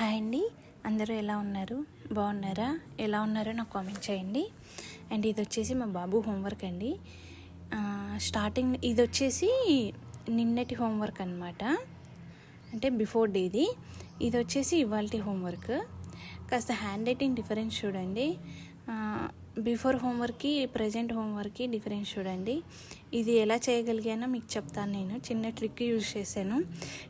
Hi అండి. అందరూ ఎలా ఉన్నారు? బాగున్నారా? ఎలా ఉన్నారో నాకు కామెంట్ చేయండి. అండ్ ఇది వచ్చేసి మా బాబు హోంవర్క్ అండి. స్టార్టింగ్ ఇది వచ్చేసి నిన్నటి హోంవర్క్ అనమాట అంటే బిఫోర్ డేది. ఇది వచ్చేసి ఇవాళ హోంవర్క్. కాస్త హ్యాండ్ రైటింగ్ డిఫరెన్స్ చూడండి. బిఫోర్ హోంవర్క్కి ప్రజెంట్ హోంవర్క్కి డిఫరెన్స్ చూడండి. ఇది ఎలా చేయగలిగానో మీకు చెప్తాను నేను. చిన్న ట్రిక్ యూజ్ చేశాను.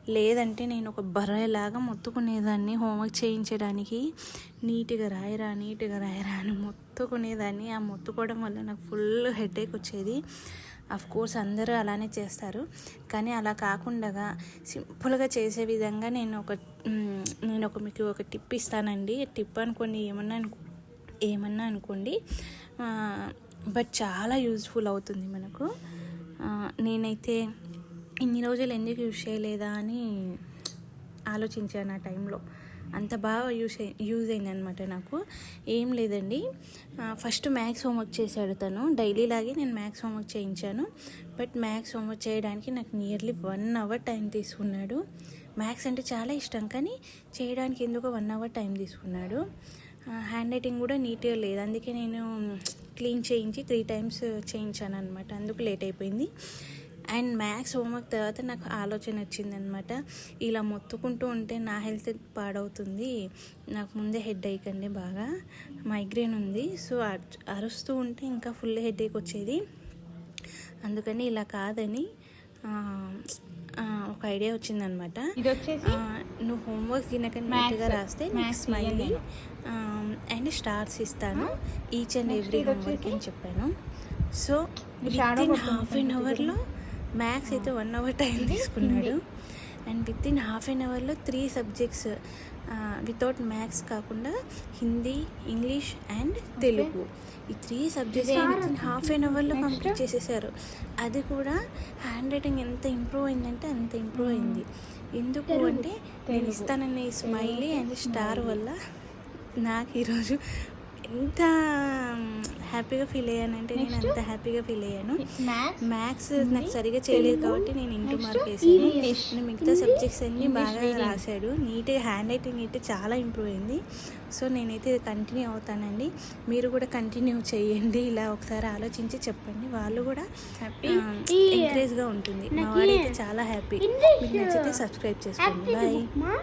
లేదంటే నేను ఒక బర్రెలాగా మొత్తుకునేదాన్ని హోంవర్క్ చేయించడానికి. నీట్గా రాయరా నీట్గా రాయరా అని మొత్తుకునేదాన్ని. ఆ మొత్తుకోవడం వల్ల నాకు ఫుల్ హెడేక్ వచ్చేది. అఫ్ కోర్స్ అందరూ అలానే చేస్తారు. కానీ అలా కాకుండా సింపుల్గా చేసే విధంగా నేను ఒక నేను ఒక మీకు ఒక టిప్ ఇస్తానండి. టిప్ అనుకోండి ఏమన్నా అనుకో ఏమన్నా అనుకోండి. బట్ చాలా యూజ్ఫుల్ అవుతుంది మనకు. నేనైతే ఇన్ని రోజులు ఎందుకు యూజ్ చేయలేదా అని ఆలోచించాను ఆ టైంలో. అంత బాగా యూస్ యూజ్ అయింది అనమాట నాకు. ఏం లేదండి. ఫస్ట్ మ్యాథ్స్ హోంవర్క్ చేశాడు తను. డైలీ లాగే నేను మ్యాథ్స్ హోంవర్క్ చేయించాను. బట్ మ్యాథ్స్ హోంవర్క్ చేయడానికి నాకు నియర్లీ వన్ అవర్ టైం తీసుకున్నాడు. మ్యాథ్స్ అంటే చాలా ఇష్టం. కానీ చేయడానికి ఎందుకో వన్ అవర్ టైం తీసుకున్నాడు. హ్యాండ్ రైటింగ్ కూడా నీట్గా లేదు. అందుకే నేను క్లీన్ చేయించి త్రీ టైమ్స్ చేయించాను అనమాట అందుకు లేట్ అయిపోయింది. అండ్ మ్యాథ్స్ హోంవర్క్ తర్వాత నాకు ఆలోచన వచ్చిందనమాట ఇలా మొత్తుకుంటూ ఉంటే నా హెల్త్ పాడవుతుంది. నాకు ముందే హెడ్ అండి బాగా. మైగ్రేన్ ఉంది. సో అర్- అరుస్తూ ఉంటే ఇంకా ఫుల్ హెడ్ వచ్చేది. అందుకని ఇలా కాదని ఒక ఐడియా వచ్చిందనమాట నువ్వు హోంవర్క్ తినక Maths. నీట్గా రాస్తే నీకు Maths స్మైలీ అండ్ స్టార్స్ ఇస్తాను. ఈచ్ అండ్ ఎవ్రీ హోంవర్క్ అని చెప్పాను. So within half an అవర్లో మ్యాథ్స్ అయితే వన్ అవర్ టైం తీసుకున్నాడు. And within half an అవర్లో త్రీ సబ్జెక్ట్స్ వితౌట్ మ్యాథ్స్ కాకుండా హిందీ ఇంగ్లీష్ అండ్ తెలుగు. ఈ three subjects within half an అవర్లో కంప్లీట్ చేసేసారు. అది కూడా హ్యాండ్ రైటింగ్ ఎంత ఇంప్రూవ్ అయిందంటే అంత ఇంప్రూవ్ అయింది. ఎందుకు అంటే నేను ఇస్తానన్న ఈ స్మైలీ అండ్ స్టార్ వల్ల నాకు ఈరోజు ఎంత హ్యాపీగా ఫీల్ అయ్యానంటే నేను అంత హ్యాపీగా ఫీల్ అయ్యాను. మ్యాథ్స్? నాకు సరిగా చేయలేదు కాబట్టి నేను ఇంటూ మార్క్ వేసాను. నేను మిగతా సబ్జెక్ట్స్ అన్నీ బాగా. రాశాడు. నీట్గా హ్యాండ్ రైటింగ్ అయితే చాలా ఇంప్రూవ్ అయింది. సో నేనైతే కంటిన్యూ అవుతానండి. మీరు కూడా కంటిన్యూ చేయండి. ఇలా ఒకసారి ఆలోచించి చెప్పండి. వాళ్ళు కూడా. ఎంకరేజ్గా ఉంటుంది. మా వాడైతే చాలా హ్యాపీ. మీకు నచ్చితే సబ్స్క్రైబ్ చేసుకోండి. బాయ్.